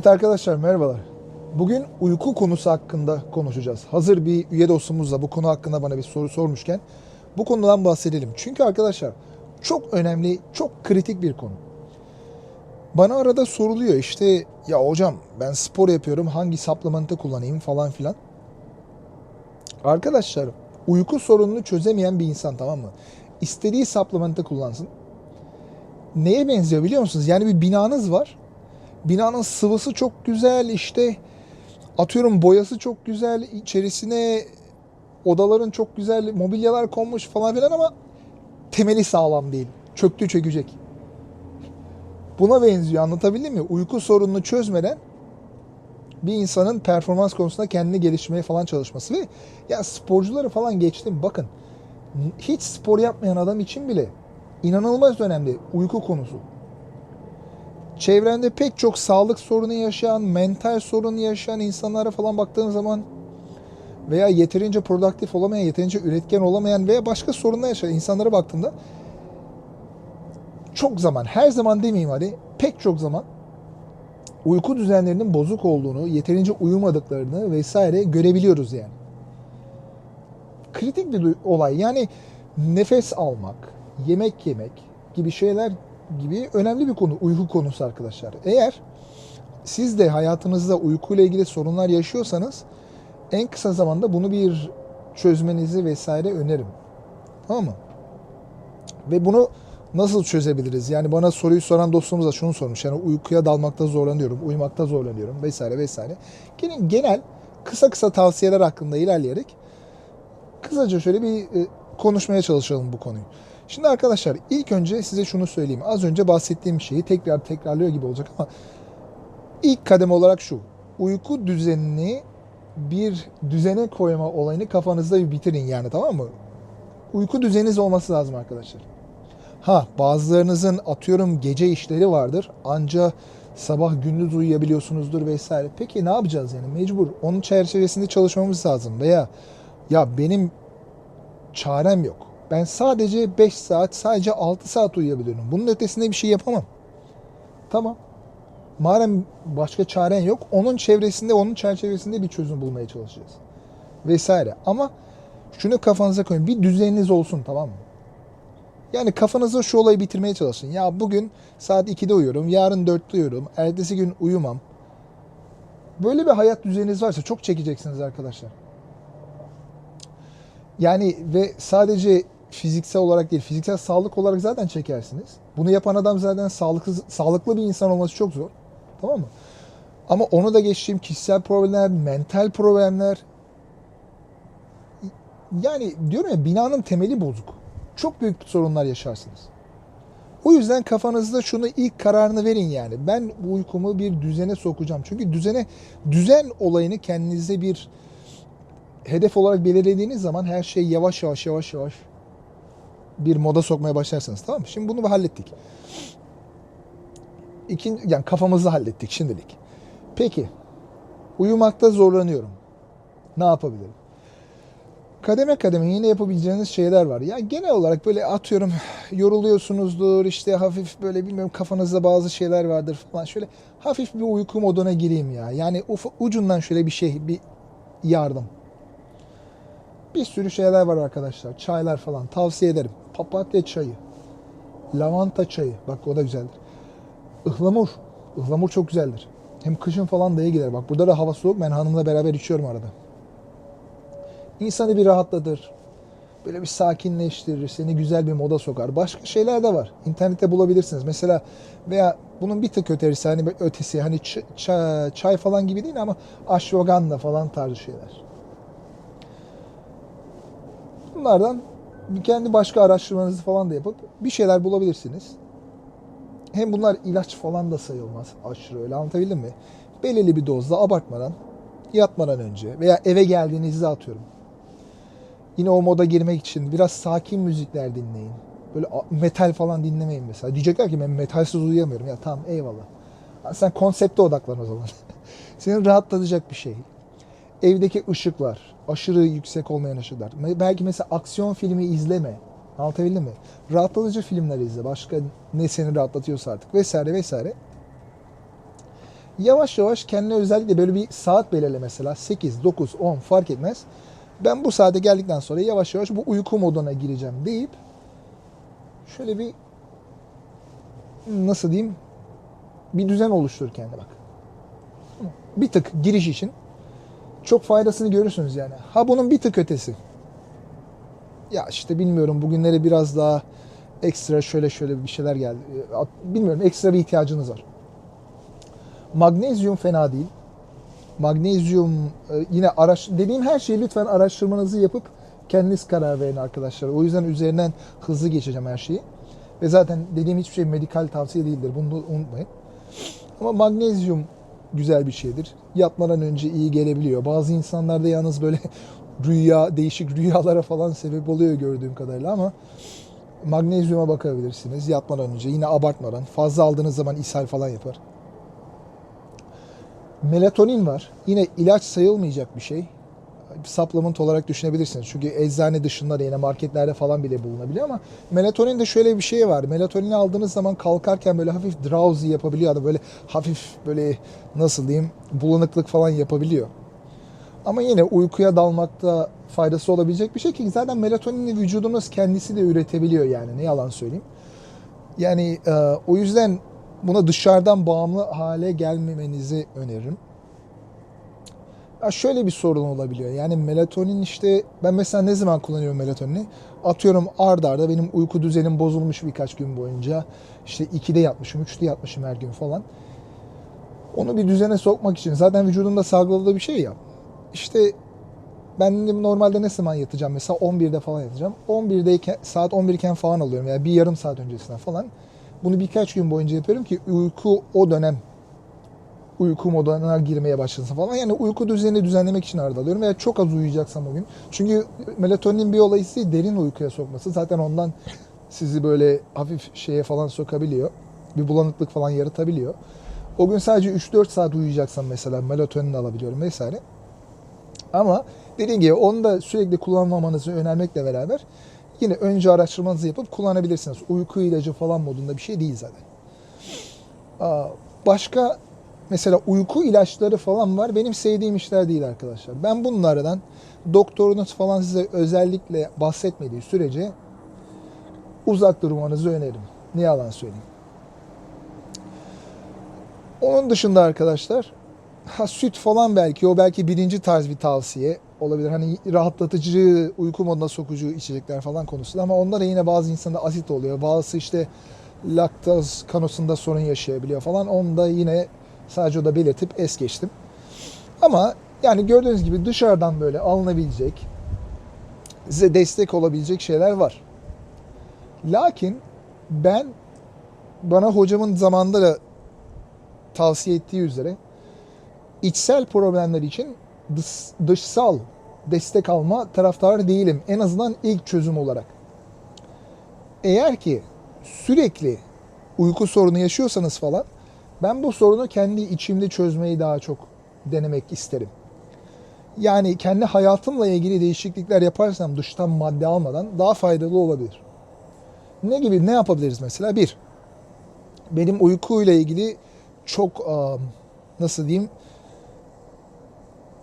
Evet arkadaşlar merhabalar. Bugün uyku konusu hakkında konuşacağız. Hazır bir üye dostumuz da bu konu hakkında bana bir soru sormuşken bu konudan bahsedelim. Çünkü arkadaşlar çok önemli, çok kritik bir konu. Bana arada soruluyor işte ya hocam ben spor yapıyorum hangi supplement'ı kullanayım falan filan. Arkadaşlar uyku sorununu çözemeyen bir insan tamam mı? İstediği supplement'ı kullansın. Neye benziyor biliyor musunuz? Yani bir binanız var. Binanın sıvısı çok güzel işte atıyorum boyası çok güzel içerisine odaların çok güzel mobilyalar konmuş falan filan ama temeli sağlam değil. Çöktü çökecek. Buna benziyor anlatabildim mi? Uyku sorununu çözmeden bir insanın performans konusunda kendini geliştirmeye falan çalışması ve ya sporcuları falan geçtim bakın hiç spor yapmayan adam için bile inanılmaz önemli uyku konusu. Çevrende pek çok sağlık sorunu yaşayan, mental sorun yaşayan insanlara falan baktığın zaman veya yeterince produktif olamayan, yeterince üretken olamayan veya başka sorunlar yaşayan insanlara baktığında çok zaman, her zaman demeyeyim hadi, pek çok zaman uyku düzenlerinin bozuk olduğunu, yeterince uyumadıklarını vesaire görebiliyoruz yani. Kritik bir olay. Yani nefes almak, yemek yemek gibi şeyler gibi önemli bir konu uyku konusu arkadaşlar. Eğer siz de hayatınızda uykuyla ilgili sorunlar yaşıyorsanız en kısa zamanda bunu bir çözmenizi vesaire öneririm. Tamam mı? Ve bunu nasıl çözebiliriz? Yani bana soruyu soran dostumuz da şunu sormuş. Yani uykuya dalmakta zorlanıyorum, uyumakta zorlanıyorum vesaire vesaire. Genel, genel kısa kısa tavsiyeler hakkında ilerleyerek kısaca şöyle bir e, konuşmaya çalışalım bu konuyu. Şimdi arkadaşlar ilk önce size şunu söyleyeyim. Az önce bahsettiğim şeyi tekrar tekrarlıyor gibi olacak ama ilk kademe olarak şu. Uyku düzenini bir düzene koyma olayını kafanızda bir bitirin yani tamam mı? Uyku düzeniniz olması lazım arkadaşlar. Ha bazılarınızın atıyorum gece işleri vardır. Anca sabah gündüz uyuyabiliyorsunuzdur vesaire. Peki ne yapacağız yani? Mecbur onun çerçevesinde çalışmamız lazım. Veya ya benim çarem yok. Ben sadece 5 saat, sadece 6 saat uyuyabiliyorum. Bunun ötesinde bir şey yapamam. Tamam. Madem başka çaren yok, onun çevresinde, onun çerçevesinde bir çözüm bulmaya çalışacağız. Vesaire. Ama şunu kafanıza koyun. Bir düzeniniz olsun tamam mı? Yani kafanızda şu olayı bitirmeye çalışın. Ya bugün saat 2'de uyuyorum, yarın 4'te uyuyorum, ertesi gün uyumam. Böyle bir hayat düzeniniz varsa çok çekeceksiniz arkadaşlar. Yani ve sadece fiziksel olarak değil, fiziksel sağlık olarak zaten çekersiniz. Bunu yapan adam zaten sağlıklı, sağlıklı bir insan olması çok zor. Tamam mı? Ama onu da geçtiğim kişisel problemler, mental problemler. Yani diyorum ya binanın temeli bozuk. Çok büyük sorunlar yaşarsınız. O yüzden kafanızda şunu ilk kararını verin yani. Ben uykumu bir düzene sokacağım. Çünkü düzene düzen olayını kendinize bir hedef olarak belirlediğiniz zaman her şey yavaş yavaş yavaş yavaş bir moda sokmaya başlarsınız tamam mı? Şimdi bunu hallettik. İkinci, yani kafamızı hallettik şimdilik. Peki uyumakta zorlanıyorum. Ne yapabilirim? Kademe kademe yine yapabileceğiniz şeyler var. Ya genel olarak böyle atıyorum yoruluyorsunuzdur işte hafif böyle bilmiyorum kafanızda bazı şeyler vardır falan. Şöyle hafif bir uyku moduna gireyim ya. Yani ucundan şöyle bir şey bir yardım. Bir sürü şeyler var arkadaşlar. Çaylar falan tavsiye ederim. Papatya çayı. Lavanta çayı. Bak o da güzeldir. Ihlamur. Ihlamur çok güzeldir. Hem kışın falan da iyi gider. Bak burada da hava soğuk. Ben hanımla beraber içiyorum arada. İnsanı bir rahatlatır. Böyle bir sakinleştirir. Seni güzel bir moda sokar. Başka şeyler de var. İnternette bulabilirsiniz. Mesela veya bunun bir tık ötesi hani ötesi hani ç- ça- çay falan gibi değil ama ashwagandha falan tarzı şeyler. Bunlardan kendi başka araştırmanızı falan da yapıp bir şeyler bulabilirsiniz. Hem bunlar ilaç falan da sayılmaz aşırı öyle anlatabildim mi? Belirli bir dozda abartmadan yatmadan önce veya eve geldiğinizde atıyorum. Yine o moda girmek için biraz sakin müzikler dinleyin. Böyle metal falan dinlemeyin mesela. Diyecekler ki ben metalsiz uyuyamıyorum. Ya tamam eyvallah. Sen konsepte odaklan o zaman. Seni rahatlatacak bir şey. Evdeki ışıklar, aşırı yüksek olmayan. Me- Belki mesela aksiyon filmi izleme. Anlatabildim mi? Rahatlatıcı filmler izle. Başka ne seni rahatlatıyorsa artık vesaire vesaire. yavaş yavaş kendine özellikle böyle bir saat belirle mesela 8, 9, 10 fark etmez. Ben bu saate geldikten sonra yavaş yavaş bu uyku moduna gireceğim deyip şöyle bir nasıl diyeyim bir düzen oluştur kendine bak. Bir tık giriş için çok faydasını görürsünüz yani. Ha bunun bir tık ötesi. Ya işte bilmiyorum bugünlere biraz daha ekstra şöyle şöyle bir şeyler geldi. Bilmiyorum ekstra bir ihtiyacınız var. Magnezyum fena değil. Magnezyum e, yine araş dediğim her şeyi lütfen araştırmanızı yapıp kendiniz karar verin arkadaşlar. O yüzden üzerinden hızlı geçeceğim her şeyi. Ve zaten dediğim hiçbir şey medikal tavsiye değildir. Bunu unutmayın. Ama magnezyum güzel bir şeydir. Yatmadan önce iyi gelebiliyor. Bazı insanlarda yalnız böyle rüya, değişik rüyalara falan sebep oluyor gördüğüm kadarıyla ama magnezyuma bakabilirsiniz yatmadan önce. Yine abartmadan. Fazla aldığınız zaman ishal falan yapar. Melatonin var. Yine ilaç sayılmayacak bir şey. Supplement olarak düşünebilirsiniz. Çünkü eczane dışında da yine marketlerde falan bile bulunabiliyor ama melatonin de şöyle bir şey var. Melatonini aldığınız zaman kalkarken böyle hafif drowsy yapabiliyor. Ya da böyle hafif böyle nasıl diyeyim bulanıklık falan yapabiliyor. Ama yine uykuya dalmakta faydası olabilecek bir şey ki zaten melatonini vücudunuz kendisi de üretebiliyor yani ne yalan söyleyeyim. Yani e, o yüzden buna dışarıdan bağımlı hale gelmemenizi öneririm. Ya şöyle bir sorun olabiliyor. Yani melatonin işte ben mesela ne zaman kullanıyorum melatonini? Atıyorum ard arda benim uyku düzenim bozulmuş birkaç gün boyunca. İşte 2'de yatmışım, 3'te yatmışım her gün falan. Onu bir düzene sokmak için zaten vücudumda salgıladığı bir şey ya. İşte ben normalde ne zaman yatacağım? Mesela 11'de falan yatacağım. 11'deyken saat 11 iken falan alıyorum veya bir yarım saat öncesinden falan. Bunu birkaç gün boyunca yapıyorum ki uyku o dönem uyku moduna girmeye başlasın falan. Yani uyku düzenini düzenlemek için arada alıyorum veya çok az uyuyacaksam o gün. Çünkü melatonin bir olayı derin uykuya sokması. Zaten ondan sizi böyle hafif şeye falan sokabiliyor. Bir bulanıklık falan yaratabiliyor. O gün sadece 3-4 saat uyuyacaksam mesela melatonin alabiliyorum vesaire. Ama dediğim gibi onu da sürekli kullanmamanızı önermekle beraber yine önce araştırmanızı yapıp kullanabilirsiniz. Uyku ilacı falan modunda bir şey değil zaten. Başka mesela uyku ilaçları falan var. Benim sevdiğim işler değil arkadaşlar. Ben bunlardan doktorunuz falan size özellikle bahsetmediği sürece uzak durmanızı öneririm. Ne yalan söyleyeyim. Onun dışında arkadaşlar ha, süt falan belki o belki birinci tarz bir tavsiye olabilir. Hani rahatlatıcı, uyku moduna sokucu içecekler falan konusunda ama onda da yine bazı insanda asit oluyor. Bazısı işte laktaz kanosunda sorun yaşayabiliyor falan. Onu da yine sadece o da belirtip es geçtim. Ama yani gördüğünüz gibi dışarıdan böyle alınabilecek, size destek olabilecek şeyler var. Lakin ben bana hocamın zamanında da tavsiye ettiği üzere içsel problemler için dış, dışsal destek alma taraftarı değilim. En azından ilk çözüm olarak. Eğer ki sürekli uyku sorunu yaşıyorsanız falan ben bu sorunu kendi içimde çözmeyi daha çok denemek isterim. Yani kendi hayatımla ilgili değişiklikler yaparsam dıştan madde almadan daha faydalı olabilir. Ne gibi ne yapabiliriz mesela? Bir, benim uykuyla ilgili çok nasıl diyeyim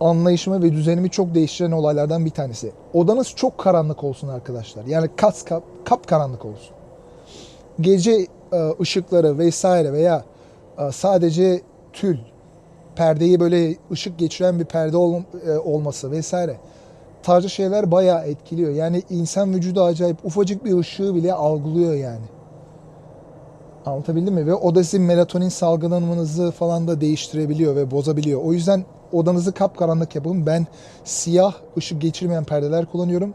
anlayışımı ve düzenimi çok değiştiren olaylardan bir tanesi. Odanız çok karanlık olsun arkadaşlar. Yani kas kap, kap karanlık olsun. Gece ışıkları vesaire veya sadece tül, perdeyi böyle ışık geçiren bir perde ol, olması vesaire tarzı şeyler bayağı etkiliyor. Yani insan vücudu acayip ufacık bir ışığı bile algılıyor yani. Anlatabildim mi? Ve o da sizin melatonin salgılanmanızı falan da değiştirebiliyor ve bozabiliyor. O yüzden odanızı kapkaranlık yapın. Ben siyah ışık geçirmeyen perdeler kullanıyorum.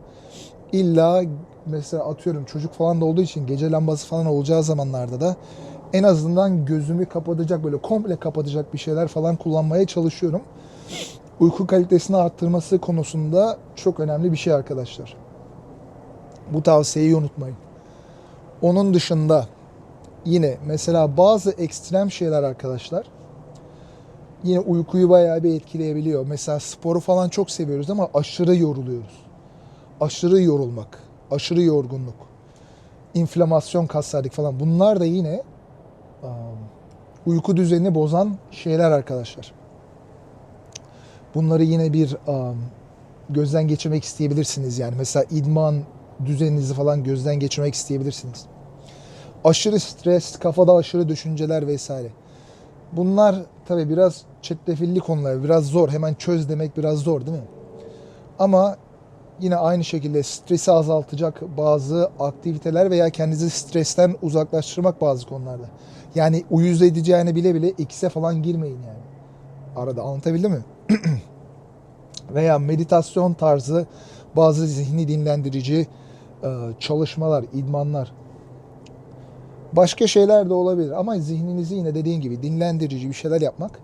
İlla mesela atıyorum çocuk falan da olduğu için gece lambası falan olacağı zamanlarda da en azından gözümü kapatacak böyle komple kapatacak bir şeyler falan kullanmaya çalışıyorum. Uyku kalitesini arttırması konusunda çok önemli bir şey arkadaşlar. Bu tavsiyeyi unutmayın. Onun dışında yine mesela bazı ekstrem şeyler arkadaşlar yine uykuyu bayağı bir etkileyebiliyor. Mesela sporu falan çok seviyoruz ama aşırı yoruluyoruz. Aşırı yorulmak, aşırı yorgunluk, inflamasyon kaslardık falan bunlar da yine uyku düzenini bozan şeyler arkadaşlar. Bunları yine bir gözden geçirmek isteyebilirsiniz yani. Mesela idman düzeninizi falan gözden geçirmek isteyebilirsiniz. Aşırı stres, kafada aşırı düşünceler vesaire. Bunlar tabi biraz çetrefilli konular, biraz zor. Hemen çöz demek biraz zor değil mi? Ama yine aynı şekilde stresi azaltacak bazı aktiviteler veya kendinizi stresten uzaklaştırmak bazı konularda. Yani uyuz edeceğini bile bile X'e falan girmeyin yani. Arada anlatabildim mi? veya meditasyon tarzı bazı zihni dinlendirici e, çalışmalar, idmanlar. Başka şeyler de olabilir ama zihninizi yine dediğin gibi dinlendirici bir şeyler yapmak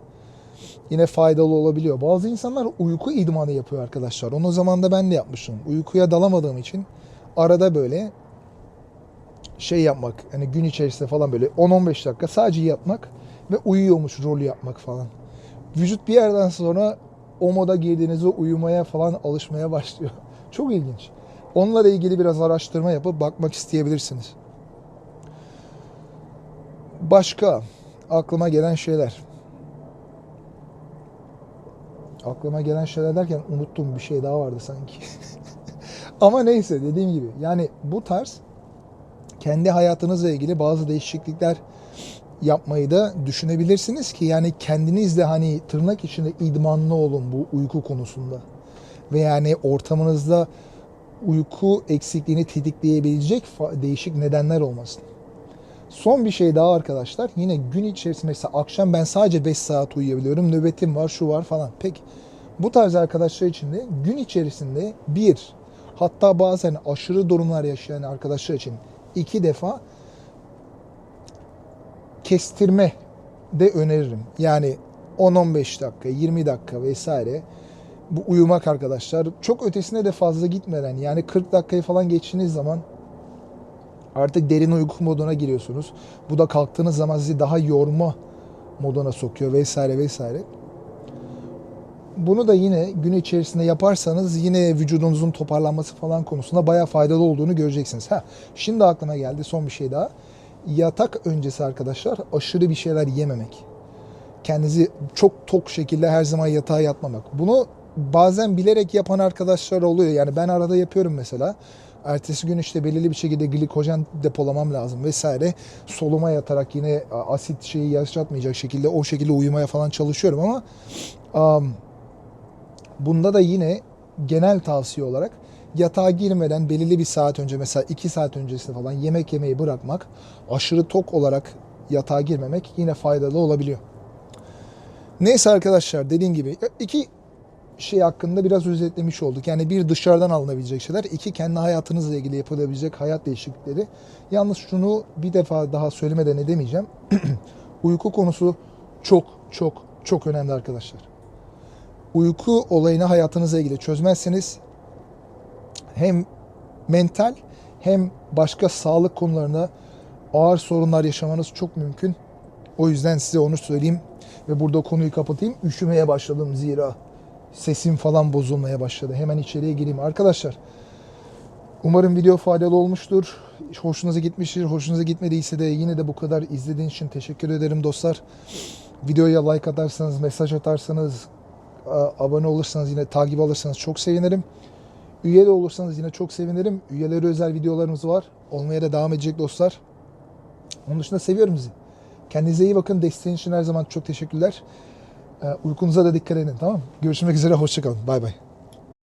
yine faydalı olabiliyor. Bazı insanlar uyku idmanı yapıyor arkadaşlar. Onu zamanda ben de yapmıştım. Uykuya dalamadığım için arada böyle şey yapmak. Hani gün içerisinde falan böyle 10-15 dakika sadece yatmak ve uyuyormuş rolü yapmak falan. Vücut bir yerden sonra o moda girdiğinizde uyumaya falan alışmaya başlıyor. Çok ilginç. Onunla ilgili biraz araştırma yapıp bakmak isteyebilirsiniz. Başka aklıma gelen şeyler. Aklıma gelen şeyler derken unuttum bir şey daha vardı sanki. Ama neyse dediğim gibi yani bu tarz kendi hayatınızla ilgili bazı değişiklikler yapmayı da düşünebilirsiniz ki yani kendiniz de hani tırnak içinde idmanlı olun bu uyku konusunda. Ve yani ortamınızda uyku eksikliğini tetikleyebilecek değişik nedenler olmasın. Son bir şey daha arkadaşlar. Yine gün içerisinde mesela akşam ben sadece 5 saat uyuyabiliyorum. Nöbetim var, şu var falan. Peki bu tarz arkadaşlar için de gün içerisinde bir hatta bazen aşırı durumlar yaşayan arkadaşlar için iki defa kestirme de öneririm. Yani 10-15 dakika, 20 dakika vesaire bu uyumak arkadaşlar. Çok ötesine de fazla gitmeden yani 40 dakikayı falan geçtiğiniz zaman artık derin uyku moduna giriyorsunuz. Bu da kalktığınız zaman sizi daha yorma moduna sokuyor vesaire vesaire. Bunu da yine gün içerisinde yaparsanız yine vücudunuzun toparlanması falan konusunda bayağı faydalı olduğunu göreceksiniz. Ha, şimdi aklıma geldi son bir şey daha. Yatak öncesi arkadaşlar aşırı bir şeyler yememek. Kendinizi çok tok şekilde her zaman yatağa yatmamak. Bunu bazen bilerek yapan arkadaşlar oluyor. Yani ben arada yapıyorum mesela. Ertesi gün işte belirli bir şekilde glikojen depolamam lazım vesaire. Soluma yatarak yine asit şeyi yaşatmayacak şekilde o şekilde uyumaya falan çalışıyorum ama um, bunda da yine genel tavsiye olarak yatağa girmeden belirli bir saat önce mesela 2 saat öncesinde falan yemek yemeyi bırakmak, aşırı tok olarak yatağa girmemek yine faydalı olabiliyor. Neyse arkadaşlar dediğim gibi iki şey hakkında biraz özetlemiş olduk. Yani bir dışarıdan alınabilecek şeyler, iki kendi hayatınızla ilgili yapılabilecek hayat değişiklikleri. Yalnız şunu bir defa daha söylemeden edemeyeceğim. Uyku konusu çok çok çok önemli arkadaşlar. Uyku olayını hayatınızla ilgili çözmezseniz hem mental hem başka sağlık konularında ağır sorunlar yaşamanız çok mümkün. O yüzden size onu söyleyeyim ve burada konuyu kapatayım. Üşümeye başladım zira sesim falan bozulmaya başladı. Hemen içeriye gireyim arkadaşlar. Umarım video faydalı olmuştur. Hoşunuza gitmiştir. Hoşunuza gitmediyse de yine de bu kadar izlediğiniz için teşekkür ederim dostlar. Videoya like atarsanız, mesaj atarsanız, abone olursanız yine takip alırsanız çok sevinirim. Üye de olursanız yine çok sevinirim. Üyelere özel videolarımız var. Olmaya da devam edecek dostlar. Onun dışında seviyorum sizi. Kendinize iyi bakın. Desteğiniz için her zaman çok teşekkürler. Uykunuza da dikkat edin tamam mı? Görüşmek üzere. Hoşçakalın. Bay bay.